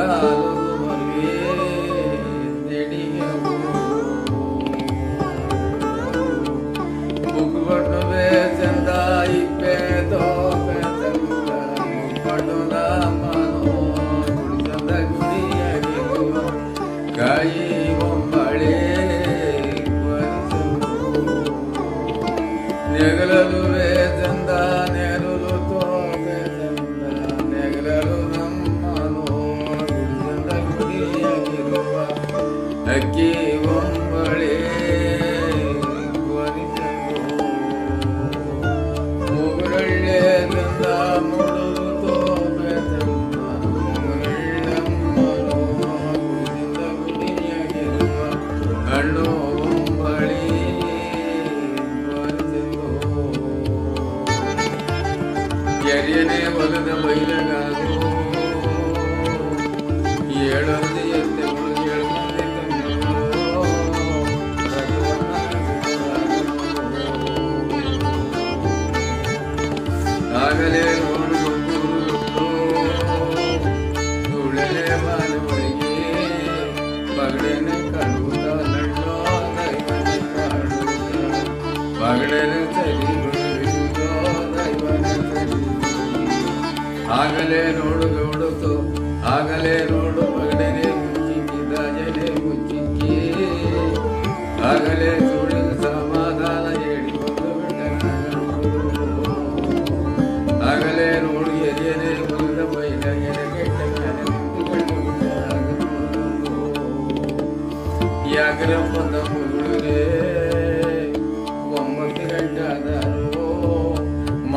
Hola. പകടന് കണ്ണുതല്ലോ പകടന് തരി അകലേനോ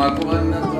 Magwanat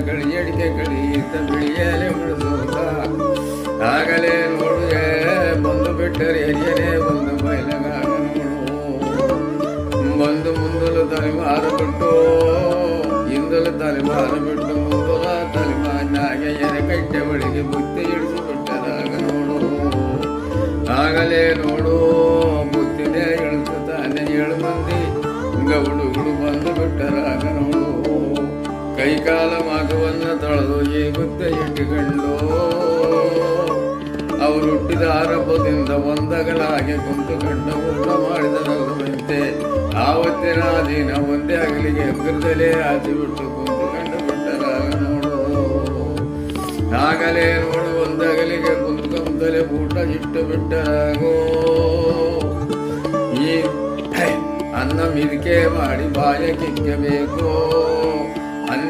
ತಗಳಿ ಎಡಿಕೆ ಕಳೀತ ಬಿಳಿಯಲೆ ಮುಳಿಸೋತ ಆಗಲೇ ನೋಡುವೆ ಬಂದು ಬಿಟ್ಟರೆ ಎರಿಯರೇ ಬಂದು ಬಯಲಗಾಗ ಬಂದು ಮುಂದಲು ತಲೆಮಾರ ಬಿಟ್ಟು, ಹಿಂದಲು ತಲೆಮಾರ ಬಿಟ್ಟು, ಮುಂದಲ ತಲೆಮಾರಿನಾಗೆ ಎರೆ ಕಟ್ಟೆ ಬಳಿಗೆ ಬುತ್ತಿ ಇಳಿಸಿಬಿಟ್ಟದಾಗ ನೋಡು ಆಗಲೇ ನೋಡು ಬುತ್ತಿನೇ ಇಳಿಸುತ್ತಾನೆ ಏಳು ಮಂದಿ. ಗೌಡುಗಳು ಬಂದು ಬಿಟ್ಟರಾಗ ನೋಡು ಕೈಕಾಲ ಮಾಘವನ್ನ ತಳೆದು ಈ ಗುತ್ತೆ ಇಟ್ಟುಕೊಂಡು ಅವರು ಹುಟ್ಟಿದ ಆರಂಭದಿಂದ ಒಂದಗಲಾಗಿ ಕುಂತುಕೊಂಡು ಊಟ ಮಾಡಿದರಂತೆ ಆವತ್ತಿನ ದಿನ ಒಂದೇ ಅಗಲಿಗೆ ಎಗ್ಗರದಲ್ಲೇ ಆಚೆ ಬಿಟ್ಟು ಕುಂತುಕೊಂಡು ಬಿಟ್ಟರಾಗ ನೋಡು. ಆಗಲೇ ನೋಡು, ಒಂದಗಲಿಗೆ ಕುಂತ್ಕೊಂತಲೇ ಊಟ ಇಟ್ಟು ಬಿಟ್ಟರಾಗೋ. ಈ ಅನ್ನ ಮಿರಿಕೆ ಮಾಡಿ ಬಾಯ ಕಿಕ್ಕಬೇಕು.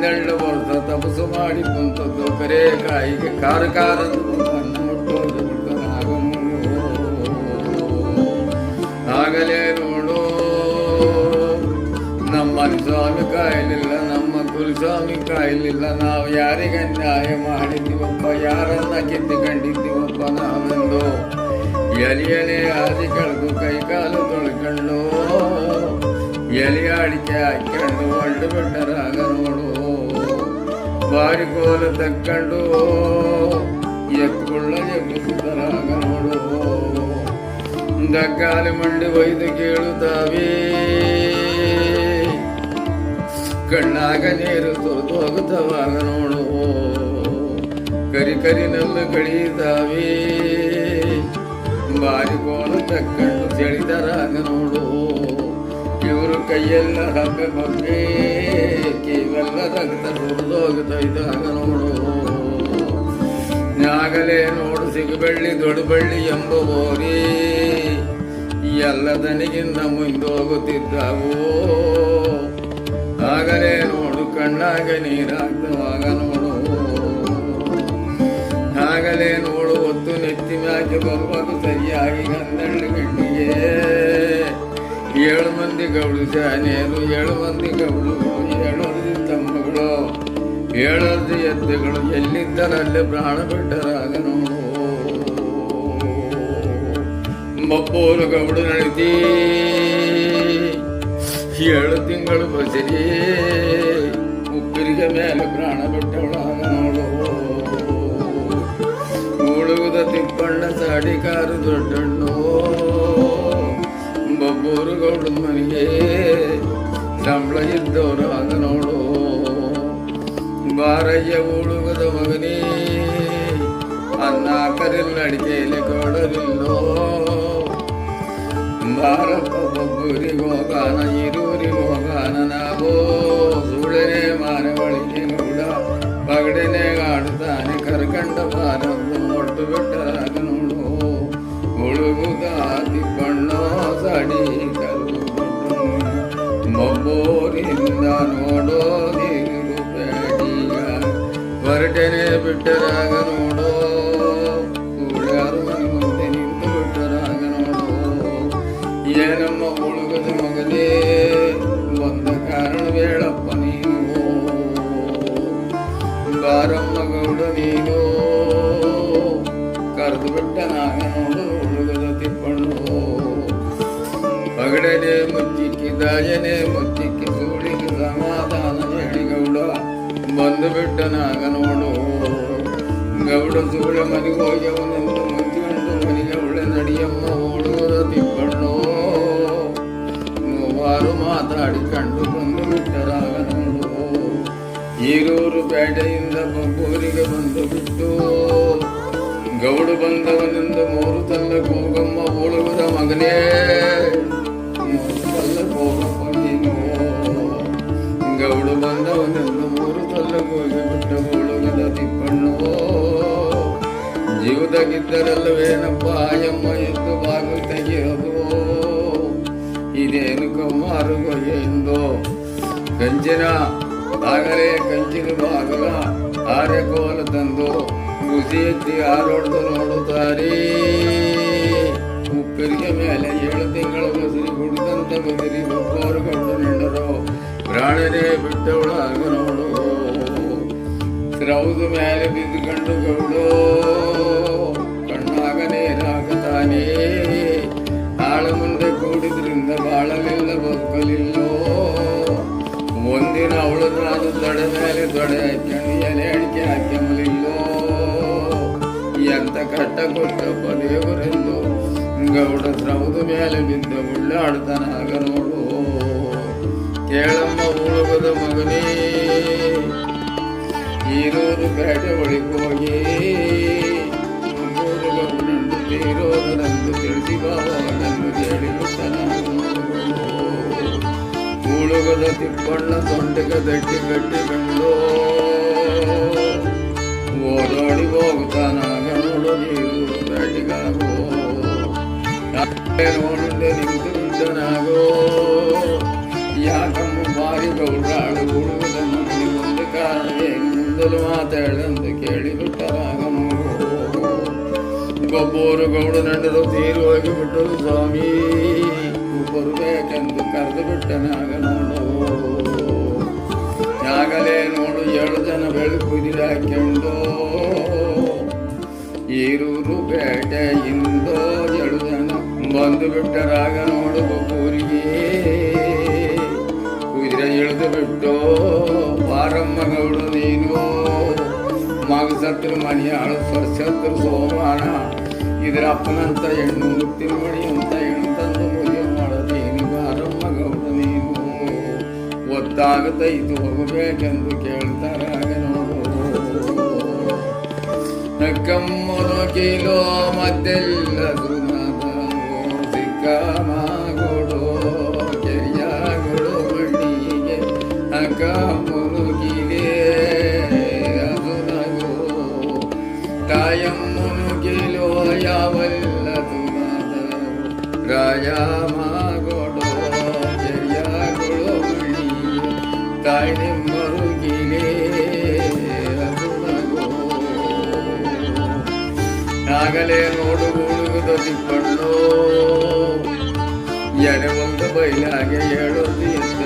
ಹನ್ನೆರಡು ವರ್ಷ ತಪಸ್ಸು ಮಾಡಿ ಕುಂತದ್ದು. ಕರೆ ಕಾಯಿಗೆ ಕಾರ ಆಗಲೇ ನೋಡು. ನಮ್ಮ ಸ್ವಾಮಿ ಕಾಯಲಿಲ್ಲ, ನಮ್ಮ ಕುಲಸ್ವಾಮಿ ಕಾಯಲಿಲ್ಲ. ನಾವು ಯಾರಿಗೆ ನ್ಯಾಯ ಮಾಡಿದ್ದೀವಪ್ಪ? ಯಾರನ್ನ ಕಿತ್ತುಕೊಂಡಿದ್ದೀವಪ್ಪ ನಾವೆಂದು? ಎಲಿಯನೆ ಆದಿ ಕಳೆದು ಕೈಕಾಲು ತೊಳ್ಕೊಂಡು, ಎಲೆ ಅಡಿಕೆ ಹಾಕೊಂಡು ಒಳ್ಳೆ ಬಿಟ್ಟರಾಗ ನೋಡು ಬಾರಿಕೋಲು ತಕ್ಕಂಡು ಎತ್ಕೊಳ್ಳ ಎಬ್ಬಿಸುತ್ತರಾಗ ನೋಡು ಗಗ್ಗಾಲಿ ಮಂಡಿ ಒಯ್ದು ಕೇಳುತ್ತಾವೆ. ಕಣ್ಣಾಗ ನೀರು ತುರಿದು ಹೋಗುತ್ತವಾಗ ನೋಡು ಕರಿ ಕರಿನಲ್ಲು ಕಳೀತಾವೆ ಬಾರಿಕೋಲು ತಕ್ಕಂಡು ಸೆಳಿದರಾಗ ನೋಡು ಕೈಯೆಲ್ಲ ಹಬ್ಬೆ ಬಗ್ಗೆ ಕಿವೆಲ್ಲ ರಕ್ತ ಇದ್ದಾಗ ನೋಡು ಆಗಲೇ ನೋಡು ಸಿಗಬಳ್ಳಿ ದೊಡ್ಡಬಳ್ಳಿ ಎಂಬ ಓರಿ ಎಲ್ಲದನಿಗಿಂತ ಮುಂದೋಗುತ್ತಿದ್ದವು ಆಗಲೇ ನೋಡು ಕಣ್ಣಾಗ ನೀರಾಗ್ತವಾಗ ನೋಡು ಆಗಲೇ ನೋಡು ಹೊತ್ತು ನೆತ್ತಿ ಮ್ಯಾಕೆ ಬರುವಾಗ ಸರಿಯಾಗಿ ಗಂದಳ್ಳಿ ಗಂಟೆಗೆ ಏಳು ಮಂದಿ ಗೌಡು ಶಾನೇರು ಏಳು ಮಂದಿ ಗೌಡು ಏಳು ಮಂದಿ ತಮ್ಮಗಳು ಏಳರ್ದಿ ಎದ್ದೆಗಳು, ಎಲ್ಲಿದ್ದರಲ್ಲಿ ಪ್ರಾಣ ಬಿಟ್ಟರಾಗ ನೋಡು ಮಬ್ಬೂರು ಗೌಡು ನಡೀತಿ ಏಳು ತಿಂಗಳು ಬಸರಿ ಉಪ್ಪಿರಿಗೆ ಮೇಲೆ ಪ್ರಾಣ ಬಿಟ್ಟವಳಾಗ ನೋಡು ಉಳುಗುದ ತಿಪ್ಪಣ್ಣ ಸಾಡಿಕಾರು ದೊಡ್ಡಣ್ಣು ಸಂಬಳ ಇದ್ದವರು ಆಗ ನೋಡು ಬಾರಯ್ಯ ಉಳುಗದ ಮಗನೇ ಅನ್ನ ಕರಿಲ್ಲ ಅಡಿಕೆಯಲ್ಲಿ ಕೊಡಲಿಲ್ಲೋ ಬಾರಪ್ಪ ಬಬ್ಬೂರಿಗೆ ಹೋಗಾನ ಇರೂರಿಗೆ ಹೋಗಾನ ನಾವು ಸುಳನೆ ಮಾರವಳಿಗೆ ನೋಡ ಪಗಡೆನೆ ಆಡುತ್ತಾನೆ ಕರ್ಕಂಡ ಬಾರದ್ದು ಮೊಟ್ಟು ಬಿಟ್ಟರಾಗ ನೋಡು ಉಳುಗುದ ತಿಪ್ಪಣ್ಣ ಸಡಿ ನೋಡೋದಿರು ಬೇಡಿಯ ಹೊರಟನೆ ಬಿಟ್ಟರಾಗ ನೋಡೋ ಸುಳ್ಯಾರು ಮನೆ ಮುಂದೆ ನಿಂತು ಬಿಟ್ಟರಾಗ ನೋಡೋ ಏನಮ್ಮ ಉಳುಗದ ಮಗನೇ ಬಂದ ಕಾರಣ ಹೇಳಪ್ಪ ನೀನು ಬಾರಮ್ಮ ಗೌಡ ನೀನು ಕರೆದು ಬಿಟ್ಟ ನಾಗ ನೋಡು ಉಳುಗದ ತಿಪ್ಪಣ್ಣು ಪಗಡನೆ ಮುಚ್ಚಿಕ್ಕಿ ದಾಯನೆ ಮುಚ್ಚಿಕ್ಕಿ ಬಂದು ಬಿಟ್ಟನಾಗ ನೋಡು ಗೌಡ ಸೂಳೆ ಮನೆಗೆ ಹೋಗ್ಯವನೆಂದು ಮುಚ್ಚಿಕೊಂಡು ಮನೆಗೆ ಅವಳೆ ನಡಿಯಮ್ಮ ಓಡುವುದ ತಿಪ್ಪಣ್ಣು. ಮೂವಾರು ಮಾತಾಡಿಕೊಂಡು ಬಂದು ಬಿಟ್ಟರಾಗ ನೋಡು ಈರೂರು ಪೇಟೆಯಿಂದ ಬಬ್ಬೂರಿಗೆ ಬಂದು ಬಿಟ್ಟು. ಗೌಡ ಬಂದವನಿಂದ ಮೂರು ತಲ್ಲ ಕೂಗಮ್ಮ ಓಳುವುದ ಮಗನೇ. ಮೂರು ತಲ್ಲ ಕೂಗಿ ಬಿಟ್ಟ ಉಳುವುದ ತಿಪ್ಪಣ್ಣು. ಜೀವದಾಗಿದ್ದರಲ್ಲವೇನಪ್ಪ ಆಯಮ್ಮ ಎದ್ದು ಬಾಗು ತೆಗೆಯೋದು ಇದೇನು ಕಮ್ಮಾರು ಎಂದು. ಕಂಚಿನ ಆಗಲೇ ಕಂಚಿನ ಬಾಗಲ ಆರೆ ಕೋಲ ತಂದು ಗುಸಿ ಎತ್ತಿ ಆರೋಡ್ದು ನೋಡುತ್ತಾರೆ. ಉಪ್ಪಿರಿಗೆ ಮೇಲೆ ಏಳು ತಿಂಗಳ ಬಸರಿ ಕುಡಿದಂತ ಬಸರಿ ಒಬ್ಬರು ಕಂಡು ನಿಂಡರು. ಪ್ರಾಣನೇ ಬಿಟ್ಟವಳಾಗ ನೋಡು. ಸ್ರೌದು ಮೇಲೆ ಬಿದ್ದುಕೊಂಡು ಗೌಡು, ಕಣ್ಣಾಗ ನೇರಾಗತಾನೆ. ಆಳ ಮುಂದೆ ಕೂಡಿದ್ರಿಂದ ಬಾಳಲಿಲ್ಲ ಬದುಕಲಿಲ್ಲೋ ಮುಂದಿನ ಅವಳು ನಾನು ದೊಡೆ ಮೇಲೆ ತೊಡೆ ಹಾಕೊಂಡು ಎಲೆ ಅಡಿಕೆ ಹಾಕ್ಯಂಬಲಿಲ್ಲೋ ಎಂತ ಕಟ್ಟ ಕೊಟ್ಟಪ್ಪ ದೇವರೆಂದು. ಗೌಡ ಸ್ರೌದು ಮೇಲೆ ಬಿದ್ದ ಉಳ್ಳಾಡ್ತಾನಾಗ ನೋಡು. ಕೇಳಮ್ಮ ಉಳುಗದ ಮಗನೇ. ಈರೂರು ಪೇಟೆ ಒಳಗೆ ಹೋಗಿ ಮೂರು ಗೌಡಂಡು ತೀರೋದರಂದು ತಿಳಿಸಿ ಬಾಬಾಗನ್ನು ಕೇಳಿ ಉಳುಗದ ತಿಪ್ಪಣ್ಣ ತೊಂಡೆಗ ದಟ್ಟಿ ಕಟ್ಟಿಕೊಂಡು ಓಡೋಡಿ ಹೋಗುತ್ತಾನಾಗ ನೋಡು ನೀರು ಪೇಟೆಗಾಗೋ ನೋಡುಂಡೆ ನಿಂತು ಬಿಟ್ಟನಾಗೋ ಯಾಕಮ್ಮ ಬಾರಿ ಮುಂದಲು ಮಾತಾಡಂದು ಕೇಳಿ ಬಿಟ್ಟರಾಗ ಗೊಬ್ಬರು ಗೌಡ ನಂಡರು ತೀರು ಹೋಗಿ ಬಿಟ್ಟರು ಸ್ವಾಮಿ. ಒಬ್ಬರು ಬೇಕೆಂದು ಕರೆದು ಬಿಟ್ಟನಾಗ ನೋಡು ಆಗಲೇ ನೋಡು, ಏಳು ಜನ ಬೆಳಕು ಹಾಕೊಂಡು ಈರೂರು ಇಂದೋ, ಏಳು ಜನ ಬಂದು ಬಿಟ್ಟರಾಗ ನೋಡು ಊರಿಗೆ ಇಳಿದು ಬಿಟ್ಟು, ಪಾರಮ್ಮನವಳು ನೀನು. ಮಾಗಸತ್ರ ಮಣಿಯ ಸ್ವರ್ಶತ್ರ ಸೋಮಾನ. ಇದರ ಅಪ್ಪನಂತ ಹೆಣ್ಣು ಮುತ್ತಿನ ಮಣಿ ಅಂತ ಹೆಣ್ಣು ತಂದು ಮದುವೆ ಮಾಡದೇನು ನೀನು ಒತ್ತಾಗತೈತು ಹೋಗಬೇಕೆಂದು ಹಾಗೆ ನೋಡು ನಕ್ಕಮ್ಮನು ಕೀಲೋ ಮತ್ತೆಲ್ಲದು ಮಾಗೋಡೋ ಜಯಗಳು ಮಣಿ ತಾಯಿ ಮರುಗಿಲೇ ಆಗಲೇ ನೋಡು ಹುಡುಗದ ತಿಪ್ಪಣ್ಣು ಎರೆ ಒಂದು ಬೈಲಾಗೆ ಏಳೊಂದು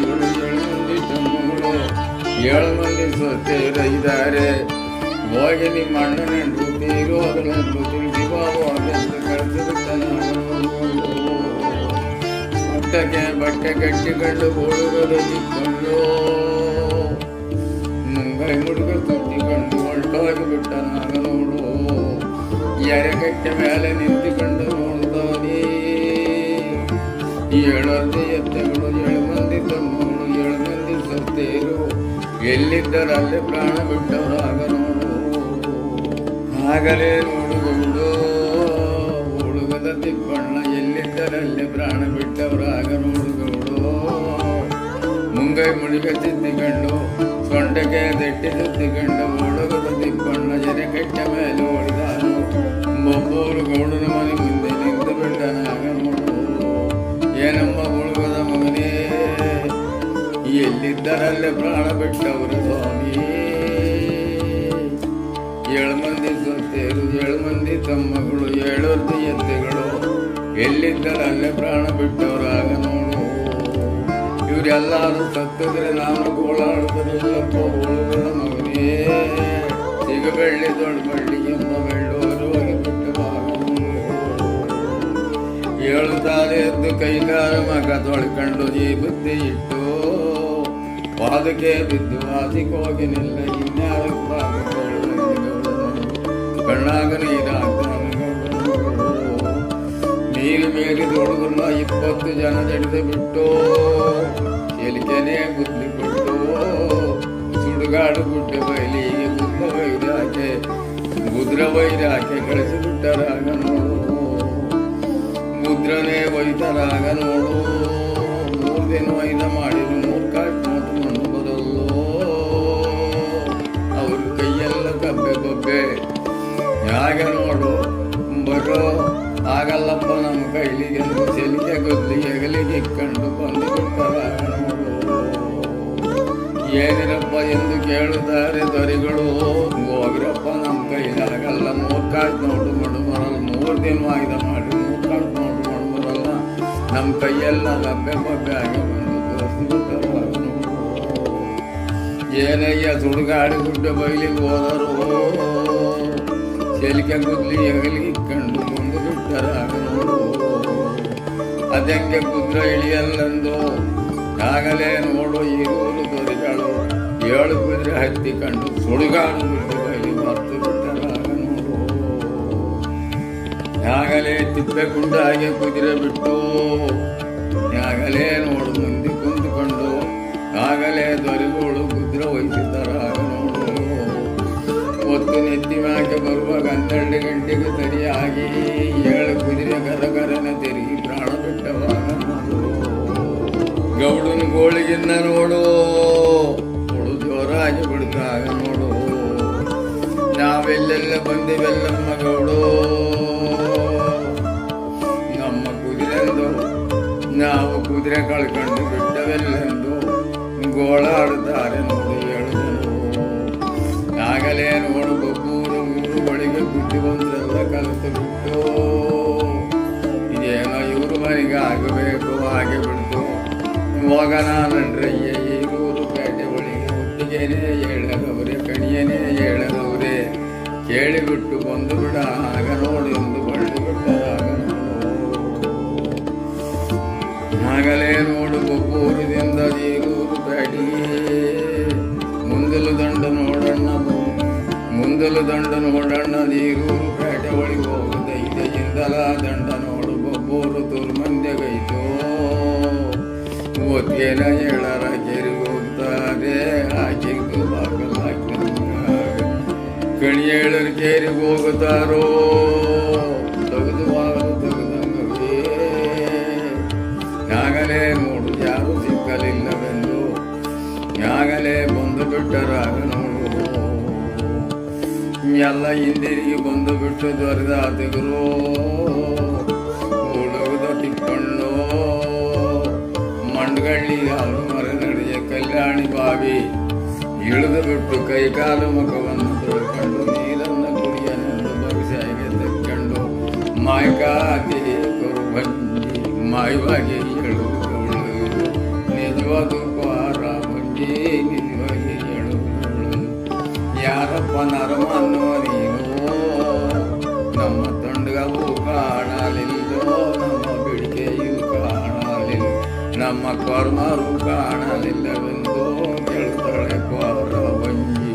ಏಳು ಮಂದಿ ಸೊಸೆಯರು ಇದ್ದಾರೆ ಹೋಗಿ ನಿಮ್ಮ ಅಣ್ಣನ ಹೆಂಡ್ರು ತೀರೋದಳೆಂದು ತಿಳಿಸಿ ಬಾಬು ಅದೆಂದು ಬಟ್ಟೆಗೆ ಬಟ್ಟೆ ಕಟ್ಟಿಕೊಂಡು ಹುಡುಗದ ತಿಪ್ಪಣ್ಣು ಮುಂಗೈ ಹುಡುಗ ಸುತ್ತಿಕೊಂಡು ಹೊರಟೋಗಿ ನಾನು ನೋಡು ಎರೆಗಟ್ಟೆ ಮೇಲೆ ನಿಂತುಕೊಂಡು ನೋಡ್ತಾನೆ ಏಳಲ್ಲಿ ಎತ್ತೆಗಳು ಎಲ್ಲಿದ್ದರಲ್ಲಿ ಪ್ರಾಣ ಬಿಟ್ಟವರಾಗ ನೋಡು ಆಗಲೇ ನೋಡುವುದು ಹುಡುಗದ ತಿಪ್ಪಣ್ಣ ಎಲ್ಲಿದ್ದರಲ್ಲಿ ಪ್ರಾಣ ಬಿಟ್ಟವರಾಗ ನೋಡುಗಳು ಮುಂಗೈ ಮುಳುಗ ತಿದ್ದಿಕೊಂಡು ಸೊಂಟಕ್ಕೆ ದೆಟ್ಟಿ ತಿದ್ದಿಕೊಂಡು ಹುಡುಗದ ತಿಪ್ಪಣ್ಣ ಎರೆಗಟ್ಟ ಮೇಲೆ ಹೊಡೆದ ಮೊಬ್ಬರು ಗೌಡನ ಮನೆ ಮುಂದೆ ನಿಂತು ಬಿಟ್ಟನಾಗ ನೋಡು ಎಲ್ಲಿದ್ದರಲ್ಲೇ ಪ್ರಾಣ ಬಿಟ್ಟವರು ಸ್ವಾಮಿ ಏಳು ಮಂದಿ ಸೊಸೆಯರು ಏಳು ಮಂದಿ ತಮ್ಮಗಳು, ಏಳು ಎತ್ತೆಗಳು ಎಲ್ಲಿದ್ದರಲ್ಲೇ ಪ್ರಾಣ ಬಿಟ್ಟವರಾಗ ನೋಡು. ಇವರೆಲ್ಲರೂ ಸತ್ತಿದ್ರೆ ನಾನು ಗೋಳಾಡ್ತಿರಲಿಲ್ಲಪ್ಪ ಹುಡುಗನ ಮಗನೇ. ಸಿಗಬೆಳ್ಳಿ ದೊಡ್ಡ ಬಳ್ಳಿ ಎಂಬ ಬೆಳ್ಳೋರು ಏಳು ತಾರೆ ಎದ್ದು ಕೈಗಾರ ಮಗ ತೊಳ್ಕೊಂಡು ಬುದ್ಧಿ ಇಟ್ಟು ಪಾದಕ್ಕೆ ಬಿದ್ದು ಅಧಿಕವಾಗಿ ನಿಲ್ಲ, ಇನ್ಯಾರು ಕಣ್ಣಾಗ ನೀರಾಗ್ತಾನೆ ನೀರು ಇಪ್ಪತ್ತು ಜನ ಜಡಿದು ಬಿಟ್ಟು, ಎಲಿಕೆನೆ ಬುದ್ಧಿ ಕೊಟ್ಟು ಸುಡುಗಾಡು ಗುಡ್ಡೆ ಬಯಲಿಗೆ ಬುದ್ಧ ವೈರಾಕೆ, ಗುದ್ರ ವೈರಾಕೆ ಕಳಿಸಿಬಿಟ್ಟರಾಗ ನೋಡು ಮುದ್ರನೇ ಒಯ್ತರಾಗ ನೋಡು ಮೂರು ದಿನ ಒಯ್ದ ಮಾಡಿದ್ರು ಯಾಗ ನೋಡು, ಬರೋ ಆಗಲ್ಲಪ್ಪ ನಮ್ಮ ಕೈಲಿಗೆ ಸೆಲಿಗೆ ಗೊತ್ತಿ ಎಗಲಿಗೆ ಕಂಡು ಬಂದು ನೋಡು. ಏನಿರಪ್ಪ ಎಂದು ಕೇಳುತ್ತಾರೆ ದೊರೆಗಳು. ಹೋಗಿರಪ್ಪ ನಮ್ಮ ಕೈಲಾಗಲ್ಲ ಆಗಲ್ಲ ಕಾಟ್ ನೋಡು ಮಡು ಬರಲ್ಲ ಮೂರು ದಿನವಾಗಿದೆ ಮಾಡಿ ಮೂರ್ ಕಾಟ್ ನೋಡು ಮಡು ಬರಲ್ಲ ನಮ್ಮ ಕೈಯೆಲ್ಲ ಲಬ್ಬೆ ಬಬ್ಬೆ ಆಗಿ ಬಂದು ಏನಯ್ಯ ಸುಡುಗಾಡಿ ಗುಡ್ಡ ಬೈಲಿಗೆ ಹೋದರು. ಚೆಲಿಕೆ ಗುದ್ಲಿ ಎಗಲಿಗೆ ಕಂಡು ಮುಂದೆ ಬಿಟ್ಟರ ಅದಕ್ಕೆ ಕುದುರೆ ಇಳಿಯಲ್ಲಂದು ಆಗಲೇ ನೋಡು, ಈ ಊರು ದೊರೆಗಳು ಏಳು ಕುದುರೆ ಹತ್ತಿ ಕಂಡು ಸುಡುಗಾಡು ಬೈಲಿ ಮರ್ತು ಬಿಟ್ಟರಾಗ ನೋಡು ಆಗಲೇ ತಿಪ್ಪೆ ಗುಂಡಾಗೆ ಕುದುರೆ ಬಿಟ್ಟು ಆಗಲೇ ನೋಡು, ಮುಂದೆ ಕುಂದುಕೊಂಡು ಆಗಲೇ ದೊರೆಗಳು. ಮ್ಯಾಕೆ ಬರುವಾಗ ಹನ್ನೆರಡು ಗಂಟೆಗೆ ಸರಿಯಾಗಿ ಏಳು ಕುದುರೆ ಗರಗರನ ತಿರುಗಿ ಪ್ರಾಣ ಬಿಟ್ಟವಾಗ ಗೌಡನ ಗೋಳಿಗಿನ್ನ ನೋಡು ಕೊಡು ಜೋರಾಗಿ ಬಿಡ್ತಾಗ ನೋಡು. ನಾವೆಲ್ಲೆಲ್ಲ ಬಂದಿವೆಲ್ಲಮ್ಮ ಗೌಡು. ನಮ್ಮ ಕುದುರೆಂದು, ನಾವು ಕುದುರೆ ಕಳ್ಕೊಂಡು ಬಿಟ್ಟವೆಲ್ಲೆಂದು ಗೋಳಾಡುತ್ತಾರೆ ನೋಡಿ ಹೇಳುವುದು ಆಗಲೇ ನೋಡು ಬಬ್ಬೂರು ಊರು ಒಳಗೆ ಬುದ್ಧಿ ಬಂದ್ರೆಲ್ಲ ಕಲಿತು ಬಿಟ್ಟು ಇದೇನೋ ಇವ್ರ ಮನೆಗೆ ಆಗಬೇಕು, ಹಾಗೆ ಬಿಡ್ತು. ಇವಾಗ ಈ ಊರು ಪೇಟೆ ಒಳಗೆ ಒಟ್ಟಿಗೆನೇ ಹೇಳದವ್ರೆ, ಕಣಿಯನೇ ಹೇಳದವ್ರೆ. ಕೇಳಿಬಿಟ್ಟು ಬಂದು ಬಿಡ, ಆಗ ನೋಡಿ ಎಂದು ಬಳ್ಳಿ ಬಿಟ್ಟ ಆಗ ನೋಡು ಆಗಲೇ ನೋಡು ಮುಂದಲು ದಂಡನು ನೋಡಣ್ಣ ನೀರೂರು ಪೇಟೆ ಒಳಗೆ ಹೋಗುದ ಇದೆಯಿಂದಲ ದಂಡ ನೋಡು ಬೊಬ್ಬೂರು ದುರ್ಮಂದ್ಯಗೈತು. ಒತ್ತೇನ ಹೇಳರ ಕೆರಿಗೆ ಹೋಗ್ತಾರೆ ಹಾಕಿದ್ದು ಬಾಗಲ ಕಣಿ ಹೇಳರ್ ಕೇರಿಗೆ ಹೋಗುತ್ತಾರೋ ತೆಗೆದು ಆಗಲೇ ನೋಡು ಯಾರು ಸಿಕ್ಕಲಿಲ್ಲವೆಂದು ಆಗಲೇ ಬಂದು ಬಿಟ್ಟರಾಗನು ಎಲ್ಲ ಹಿಂದಿರುಗಿ ಬಂದು ಬಿಟ್ಟು ದೊರೆದಾತಿಗರು ಹುಡುಗದ ತಿಕ್ಕೊಂಡು ಮಂಡ್ಗಳ್ಳಿ ಹಾಲು ಮರ ನಡೆಯ ಕಲ್ಯಾಣಿ ಬಾವಿ. ಇಳಿದು ಬಿಟ್ಟು ಕೈಕಾಲು ಮುಖವನ್ನು ತೊಳ್ಕೊಂಡು ನೀರನ್ನು ಕುಡಿಯನ್ನು ಭವಿಷ್ಯಗೆ ತಕ್ಕೊಂಡು ಮಾಯ್ಕಾತಿ ಬಂಜಿ ಮಾಯವಾಗಿ ಹೇಳುವವಳು ನಮ್ಮ ತಂಡಗವು ಕಾಣಲಿಲ್ಲೋ ನಮ್ಮ ಬಿಡಿಕೆಯು ಕಾಣಲಿಲ್ಲ ನಮ್ಮ ಕರ್ಮರು ಕಾಣಲಿಲ್ಲವೆಂದು ಕೇಳ್ತಾಳೆ ಕೋರ ಬಂಜಿ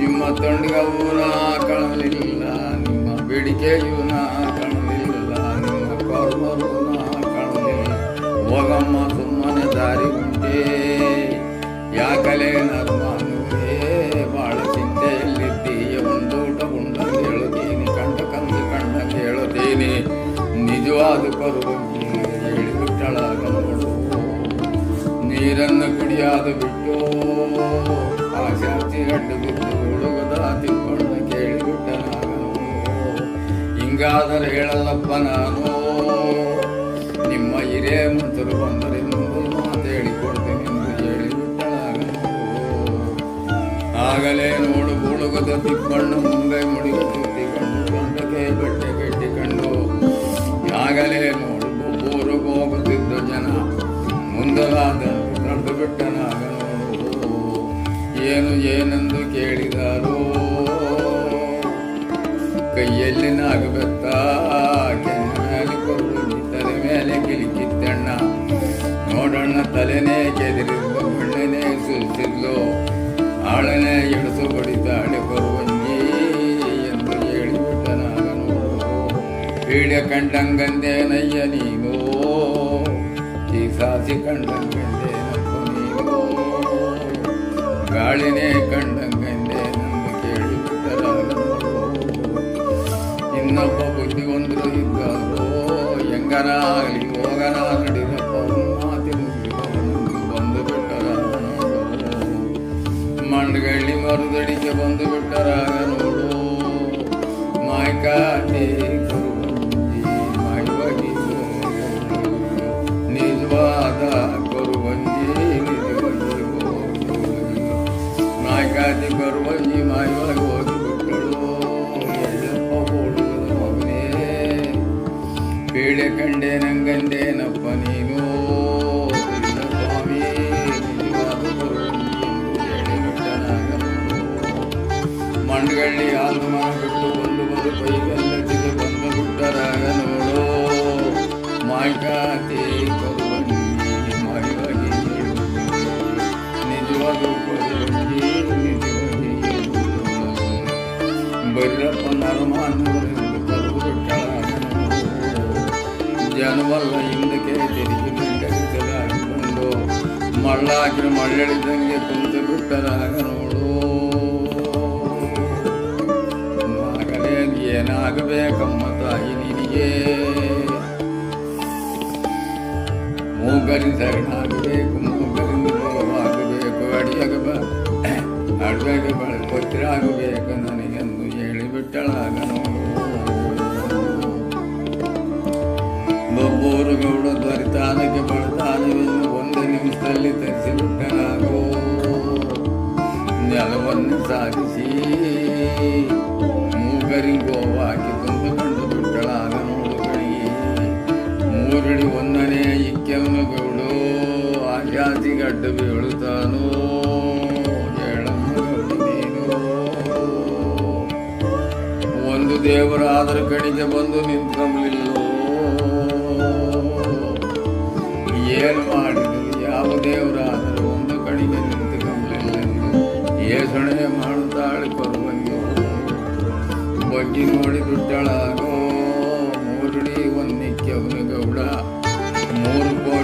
ನಿಮ್ಮ ತಂಡಗವು ನಾ ಕಾಣಲಿಲ್ಲ ನಿಮ್ಮ ಬೇಡಿಕೆಯು ನಾ ಕಾಣಲಿಲ್ಲ ನಿಮ್ಮ ಕರ್ಮರು ನಾ ಕಾಣಲಿಲ್ಲ ಹೋಗಮ್ಮ ಸುಮ್ಮನೆ ದಾರಿ ಉಂಟೆ ಯಾಕಲೆ ನರ್ಮಾನುವೇ ನಿಜವಾದ ಕರು ಹೇಳಿಬಿಟ್ಟಳಾಗ ನೋಡು ನೀರನ್ನು ಕುಡಿಯಾದು ಬಿಟ್ಟು ಆಶಾತಿ ಗಡ್ಡು ಬಿದ್ದು ಹುಡುಗದ ತಿಳ್ಕೊಂಡು ಕೇಳಿಬಿಟ್ಟನಾಗ ಹಿಂಗಾದರೆ ಹೇಳಲ್ಲಪ್ಪ ನಾನು. ನಿಮ್ಮ ಹಿರೇ ಮಂತರು ಬಂದರೆ ಮಾತು ಹೇಳಿಕೊಡ್ತೀನಿ ಎಂದು ಹೇಳಿಬಿಟ್ಟಳಾಗ ಆಗಲೇ ನೋಡು ಹುಡುಗದ ತಿಪ್ಪಣ್ಣು ಮುಂದೆ ಮುಡಿಗ ಆಗಲೇ ನೋಡು ಹೋಗುತ್ತಿದ್ದ ಜನ. ಮುಂದಲಾದ ನಡೆದು ಬಿಟ್ಟನಾಗ ಏನು ಏನೆಂದು ಕೇಳಿದಾರೋ. ಕೈಯಲ್ಲಿ ನಾಗಬೆತ್ತ ಕಂಡಂಗಂದೇನಯ್ಯ ನೀನು ಈ ಸಾಸಿ ಕಂಡಂಗಂದೇನಪ್ಪ ನೀನು ಗಾಳಿನೇ ಕಂಡಂಗಂದೆ ನಂದು ಕೇಳಿಬಿಟ್ಟರಾಗ ನೋಡು ಇನ್ನೊಬ್ಬ ಬುದ್ಧಿವಂತರು ಇದ್ದಾರೋ ಹೆಂಗನಾಗಲಿ ಹೋಗನ ನಡಿರಪ್ಪ ಮಾತಿ ಮುಗಿದು ಬಂದು ಬಿಟ್ಟರಾಗ ನೋಡು ಮಂಡಗಳ್ಳಿ ಮರುದಡಿಗೆ ಬಂದು ಬಿಟ್ಟರಾಗ ನೋಡು ಮಾಯ್ಕಾಟಿ ಮರ ಬಿಟ್ಟು ಬಂದು ಬಂದು ಕೈಗಲ್ಲಟಿಗೆ ಬಂದು ಬಿಟ್ಟರಾಗ ನೋಡೋ ಬಿಟ್ಟಳಾಗ ಜನವಲ್ಲ ಹಿಂದಕ್ಕೆ ತಿರುಗಿ ಬಂದು. ಮಳ್ಳಾಕಿನ ಮಳ್ಳೆಳಿದಂಗೆ ಬಿಟ್ಟರಾಗ ನೋಡು ಏನಾಗಬೇಕಮ್ಮ ತಾಯಿ ನಿನಗೆ? ಮೂಗರಿ ಶರಣಾಗಬೇಕು ಮೂಗರಿಂದ ನೋವಾಗಬೇಕು, ಅಡಿಯಾಗ ಅಡ್ಬೇಕು ಬಳ ಗೊತ್ತಿರಾಗಬೇಕು, ನನಗೆಂದು ಹೇಳಿಬಿಟ್ಟಳಾಗ ನೋಡು ಒಬ್ಬರು ಗೌಡ ದೊರೆತಾನಕ್ಕೆ ಬಡತಾನವೆಂದು ಒಂದು ನಿಮಿಷದಲ್ಲಿ ತರಿಸಿಬಿಟ್ಟನಾಗೋ? ನೆಲವನ್ನು ಸಾಧಿಸಿ ಮೂರಡಿ ಒಂದನೇ ಇಕ್ಕೆವನು ಗೌಡು ಆಜಾತಿಗಡ್ಡ ಬೀಳುತ್ತಾನೋ ಒಂದು ದೇವರ ದೇವರಾದರ ಕಡೆಗೆ ಬಂದು ನಿಂತ್ಕೊಂಬಲಿಲ್ಲೋ ಏನು ಮಾಡಿದ್ರು? ಯಾವ ದೇವರ ಆದರೂ ಒಂದು ಕಡೆಗೆ ನಿಂತ್ಕೊಂಬಲಿಲ್ಲ ಏಸಣೆ ಮಾಡುತ್ತಾಳೆ ಕೊರುವಂದು ಬಗ್ಗಿ ನೋಡಿ ಬಿಟ್ಟಳಾಗೋ